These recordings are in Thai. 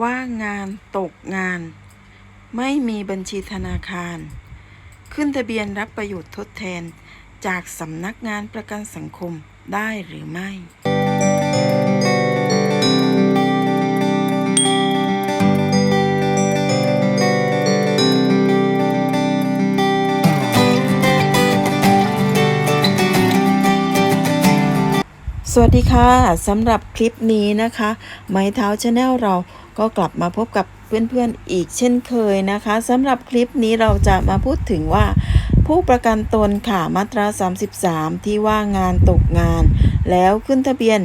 ว่างงานตกงาน ไม่มีบัญชีธนาคาร ขึ้นทะเบียนรับประโยชน์ทดแทนจากสำนักงานประกันสังคมได้หรือไม่ สวัสดีค่ะสำหรับคลิปนี้นะคะ ไม้เท้าชาแนลเราก็กลับมาพบกับเพื่อนๆอีกเช่นเคยนะคะสำหรับคลิปนี้เราจะมาพูดถึงว่า ผู้ประกันตนค่ะมาตรา 33 ที่ว่างงานตกงาน แล้วขึ้นทะเบียน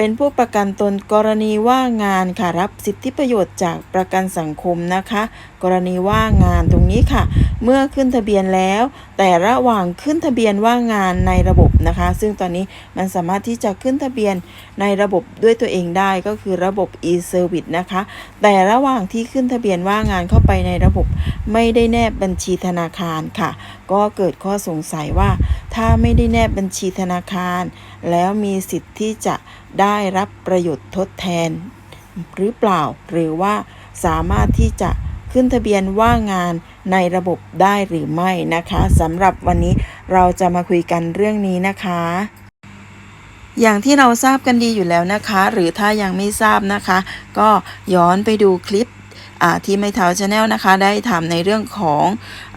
เป็นผู้ประกันตนกรณีว่างงานค่ะรับสิทธิประโยชน์จากประกันสังคมนะคะ กรณีว่างงานตรงนี้ค่ะ เมื่อขึ้นทะเบียนแล้ว แต่ระหว่างขึ้นทะเบียนว่างงานในระบบนะคะ ซึ่งตอนนี้มันสามารถที่จะขึ้นทะเบียนในระบบด้วยตัวเองได้ก็คือระบบ e-service นะคะ แต่ระหว่างที่ขึ้นทะเบียนว่างงานเข้าไปในระบบ ไม่ได้แนบบัญชีธนาคารค่ะ ก็เกิดข้อสงสัยว่าถ้าไม่ได้แนบบัญชีธนาคาร แล้วมีสิทธิ์ที่จะได้รับประโยชน์ทดแทน หรือเปล่าหรือว่าสามารถที่จะขึ้นทะเบียนว่างงานในระบบได้หรือไม่นะคะสำหรับวันนี้เราจะมาคุยกันเรื่องนี้นะคะ อย่างที่เราทราบกันดีอยู่แล้วนะคะ หรือถ้ายังไม่ทราบนะคะ ก็ย้อนไปดูคลิป่ที่ไม่เท้าชาแนลนะคะ ได้ทำในเรื่องของ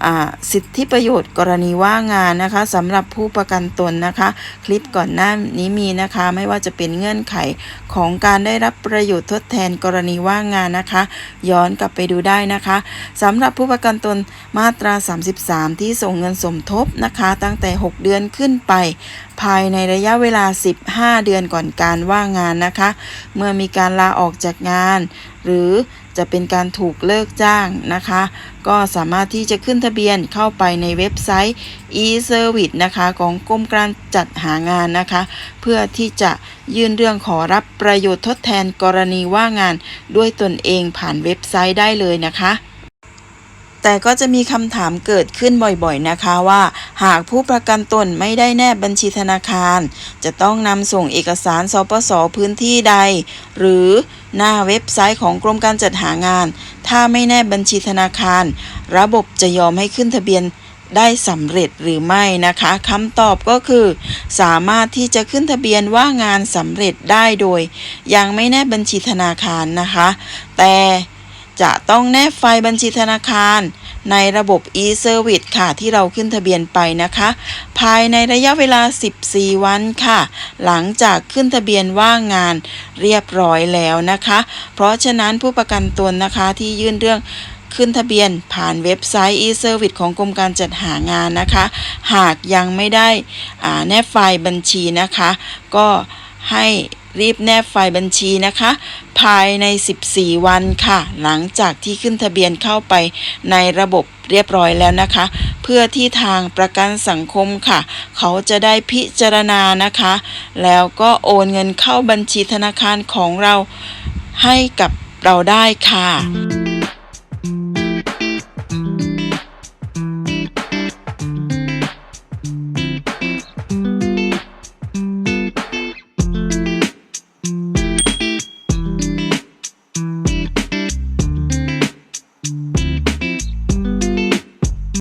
อสิทธิประโยชน์กรณีว่างงานนะคะสำหรับผู้ประกันตนนะคะ คลิปก่อนหน้านี้มีนะคะ ไม่ว่าจะเป็นเงื่อนไขของการได้รับประโยชน์ทดแทนกรณีว่างงานนะคะ ย้อนกลับไปดูได้นะคะสำหรับผู้ประกันตนมาตรา 33 ที่ส่งเงินสมทบนะคะ ตั้งแต่ 6 เดือนขึ้นไป ภายในระยะเวลา 15 เดือนก่อนการว่างงานนะคะ เมื่อมีการลาออกจากงาน หรือ จะเป็นการถูกเลิกจ้างนะคะ ก็สามารถที่จะขึ้นทะเบียนเข้าไปในเว็บไซต์ e-service นะคะของกรมการจัดหางานนะคะ เพื่อที่จะยื่นเรื่องขอรับประโยชน์ทดแทนกรณีว่างงานด้วยตนเองผ่านเว็บไซต์ได้เลยนะคะ แต่ก็จะมีคำถามเกิดขึ้นบ่อยๆนะคะว่า หากผู้ประกันตนไม่ได้แนบบัญชีธนาคาร จะต้องนำส่งเอกสารสปสพื้นที่ใด หรือหน้าเว็บไซต์ของกรมการจัดหางาน ถ้าไม่แนบบัญชีธนาคาร ระบบจะยอมให้ขึ้นทะเบียนได้สำเร็จหรือไม่นะคะคำตอบก็คือ สามารถที่จะขึ้นทะเบียนว่างานสำเร็จได้โดย ยังไม่แนบบัญชีธนาคารนะคะ แต่ จะต้องแนบไฟล์บัญชีธนาคาร ในระบบ e-service ค่ะ ที่เราขึ้นทะเบียนไปนะคะ ภายในระยะเวลา 14 วันค่ะ หลังจากขึ้นทะเบียนว่างงานเรียบร้อยแล้วนะคะ เพราะฉะนั้นผู้ประกันตนนะคะที่ยื่นเรื่องขึ้นทะเบียนผ่านเว็บไซต์ e-service ของกรมการจัดหางานนะคะ หากยังไม่ได้แนบไฟล์บัญชีนะคะ ก็ให้ รีบแนบไฟล์บัญชีนะคะ ภายใน 14 วันค่ะ หลังจากที่ขึ้นทะเบียนเข้าไปในระบบเรียบร้อยแล้วนะคะ เพื่อที่ทางประกันสังคมค่ะ เขาจะได้พิจารณานะคะ แล้วก็โอนเงินเข้าบัญชีธนาคารของเราให้กับเราได้ค่ะ